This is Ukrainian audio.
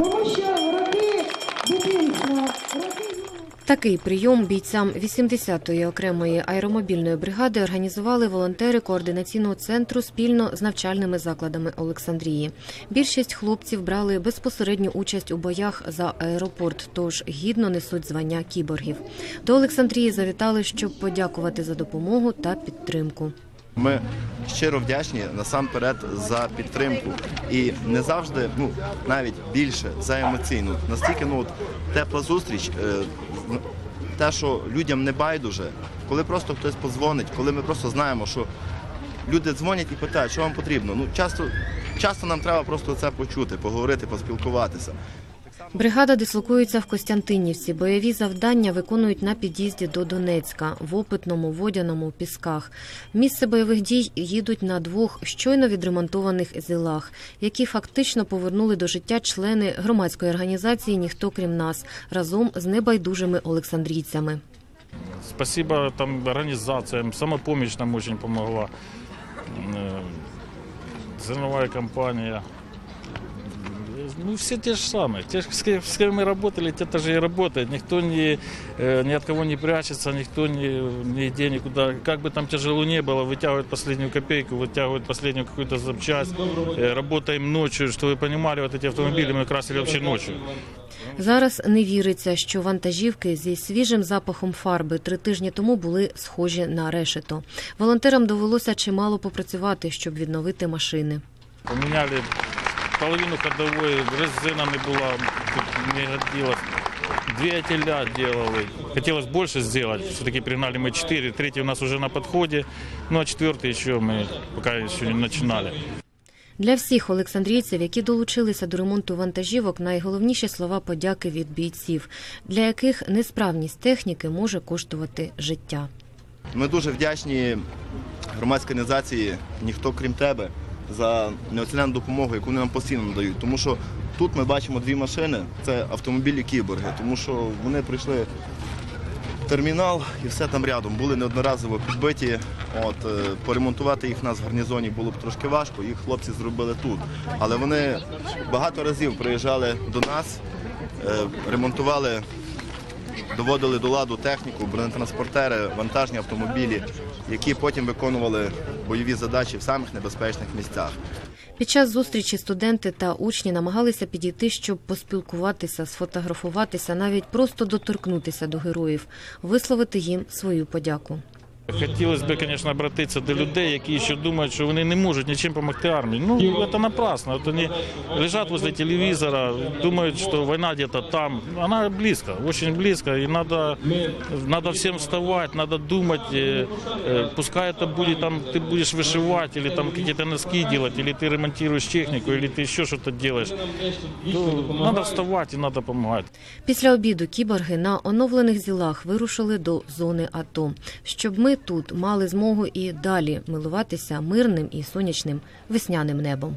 тому що роки дитинства, роки. Такий прийом бійцям 80-ї окремої аеромобільної бригади організували волонтери координаційного центру спільно з навчальними закладами Олександрії. Більшість хлопців брали безпосередню участь у боях за аеропорт, тож гідно несуть звання кіборгів. До Олександрії завітали, щоб подякувати за допомогу та підтримку. Ми щиро вдячні насамперед за підтримку і не завжди, ну навіть більше за емоційну. Настільки ну от, тепла зустріч, е, те, що людям не байдуже, коли просто хтось подзвонить, коли ми просто знаємо, що люди дзвонять і питають, що вам потрібно. Ну часто, часто нам треба просто це почути, поговорити, поспілкуватися. Бригада дислокується в Костянтинівці. Бойові завдання виконують на під'їзді до Донецька в опитному водяному пісках. Місце бойових дій їдуть на двох щойно відремонтованих зілах, які фактично повернули до життя члени громадської організації Ніхто крім нас разом з небайдужими олександрійцями. Спасибо там организациям, самопомощь нам очень помогла. Э, Зерновая компания. Ну, все те же самые. Те, с кем с кем мы работали, те тоже и работают. Никто не, э, ни от кого не прячется, никто не, нигде никуда. Как бы там тяжело не было, вытягивают последнюю копейку, вытягивают последнюю какую-то запчасть. Э, Работаем ночью, чтобы вы понимали, вот эти автомобили мы красили вообще ночью. Зараз не віриться, що вантажівки зі свіжим запахом фарби три тижні тому були схожі на решето. Волонтерам довелося чимало попрацювати, щоб відновити машини. Поменяли половину ходовой, резина не была, тут не годилась. Двигателя делали. Хотелось больше сделать. Все-таки пригнали мы 4. Третий у нас уже на подходе. Ну а четвертый еще мы пока еще не начинали. Для всіх олександрійців, які долучилися до ремонту вантажівок, найголовніші слова подяки від бійців, для яких несправність техніки може коштувати життя. Ми дуже вдячні громадській організації Ніхто крім тебе за неоцінену допомогу, яку вони нам постійно надають. Тому що тут ми бачимо дві машини, це автомобілі кіборги, тому що вони прийшли термінал і все там рядом. Були неодноразово підбиті. От, е, поремонтувати їх в нас в гарнізоні було б трошки важко, їх хлопці зробили тут. Але вони багато разів приїжджали до нас, е, ремонтували доводили до ладу техніку, бронетранспортери, вантажні автомобілі, які потім виконували бойові задачі в самих небезпечних місцях. Під час зустрічі студенти та учні намагалися підійти, щоб поспілкуватися, сфотографуватися, навіть просто доторкнутися до героїв, висловити їм свою подяку. Хотілося б, звісно, обратитися до людей, які ще думають, що вони не можуть нічим допомогти армії. Ну, це напрасно. Вони лежать возле телевізора, думають, що війна десь там. Вона близько, дуже близько. І треба, всім вставати, треба думати. е, е, Пускай це буде там, ти будеш вишивати, або там якісь носки робити, або ти ремонтуєш техніку, або ти ще щось робиш. Ну, треба вставати і треба допомагати. Після обіду кіборги на оновлених зілах вирушили до зони АТО, щоб ми тут мали змогу і далі милуватися мирним і сонячним весняним небом.